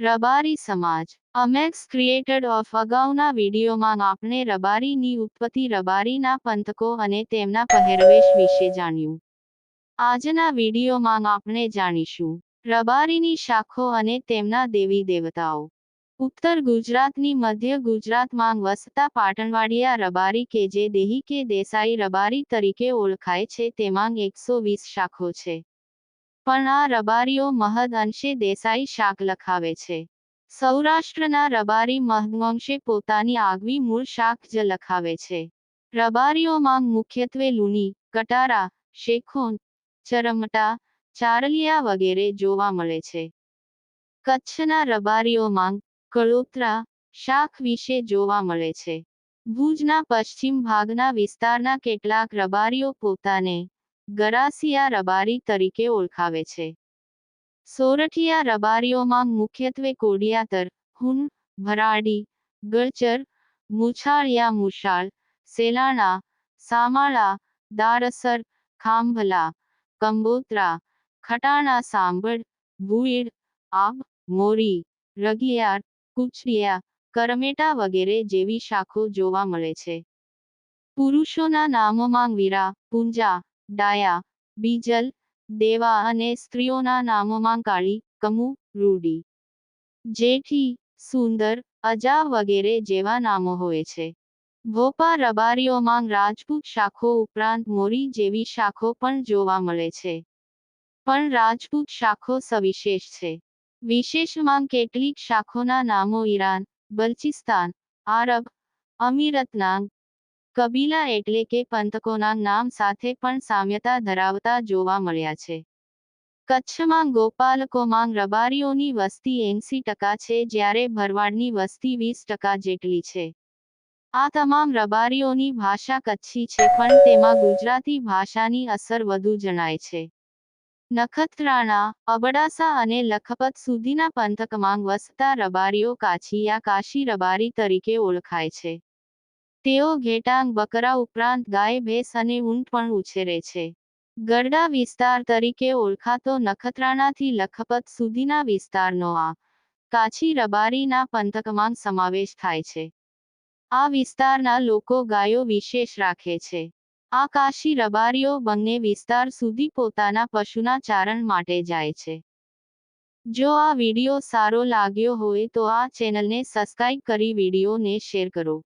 રબારી સમાજ. અમેક્સ created of અગાઉના વિડીયોમાં આપણે રબારીની ઉત્પત્તિ રબારીના પંથકો અને તેમના પહેરવેશ વિશે જાણ્યું. આજના વિડીયોમાં આપણે જાણીશું. રબારીની શાખો અને તેમના દેવી દેવતાઓ. ઉત્તર ગુજરાતની મધ્ય ગુજરાતમાં વસતા પાટણવાડિયા રબારી કે જે દેહી કે દેસાઈ રબારી તરીકે ઓળખાય છે, તેમાં એકસો વીસ શાખો છે. પણ આ રબારીઓ મહદ અંશે દેસાઈ શાક લખાવે છે. સૌરાષ્ટ્રના રબારી મહદઅંશે પોતાની આગવી મૂળ શાક જ લખાવે છે. રબારીઓમાં મુખ્યત્વે લુણી, કટારા, શેખોન, ચરમટા, ચારલિયા વગેરે જોવા મળે છે. કચ્છના રબારીઓમાં કળોતરા શાખ વિશે જોવા મળે છે. ભુજના પશ્ચિમ ભાગના વિસ્તારના કેટલાક રબારીઓ પોતાને ગરાસિયા રબારી તરીકે ઓળખાવે છે. સોરઠિયા રબારીઓમાં મુખ્યત્વે કોડિયાતર, હુન, ભરાડી, ગળચર મુછાળિયા મુશાળ સેલાણા, સામાળા, દારસર, ખાંભલા, કંબોત્રા, ખટાણા સાંભળ ભુઈડ આબ, મોરી, રગિયાર, કુચડિયા, કરમેટા વગેરે જેવી શાખો જોવા મળે છે. પુરુષોના નામોમાં વીરા, પુંજા ડાયા, બીજલ, દેવા અને સ્ત્રીઓના નામોમાં કાળી, કમુ, રૂડી. જેઠી, સુંદર અજા વગેરે જેવા નામો હોય છે. ભોપા રબારીઓમાં રાજપૂત શાખો ઉપરાંત મોરી જેવી શાખો પણ જોવા મળે છે. પણ રાજપૂત શાખો સવિશેષ છે. વિશેષમાં કેટલીક શાખોના નામો ઈરાન, બલ્ચિસ્તાન, આરબ અમીરતના કબીલા એટલે કે પંથકોના નામ સાથે પણ સામ્યતા ધરાવતા જોવા મળ્યા છે. કચ્છમાં ગોપાલકોમાં રબારીઓની વસ્તી એંસી ટકા છે જ્યારે ભરવાડની વસ્તી વીસ ટકા જેટલી છે. આ તમામ રબારીઓની ભાષા કચ્છી છે પણ તેમાં ગુજરાતી ભાષાની અસર વધુ જણાય છે. નખત્રાણા, અબડાસા અને લખપત સુધીના પંથકમાં વસતા રબારીઓ કાછીયા કાશી રબારી તરીકે ઓળખાય છે. તેઓ ઘેટાંગ બકરા ઉપરાંત ગાય, ભેંસ અને ઊંટ પણ ઉછેરે છે. ગરડા વિસ્તાર તરીકે ઓળખાતો નખત્રાણાથી લખપત સુધીના વિસ્તારનો આ કાછી રબારીના પંથકમાં સમાવેશ થાય છે. આ વિસ્તારના લોકો ગાયો વિશેષ રાખે છે. આ કાશી રબારીઓ બંને વિસ્તાર સુધી પોતાના પશુના ચારણ માટે જાય છે. જો આ વીડિયો સારો લાગ્યો હોય તો આ ચેનલને સબસ્ક્રાઇબ કરી વિડીયોને શેર કરો.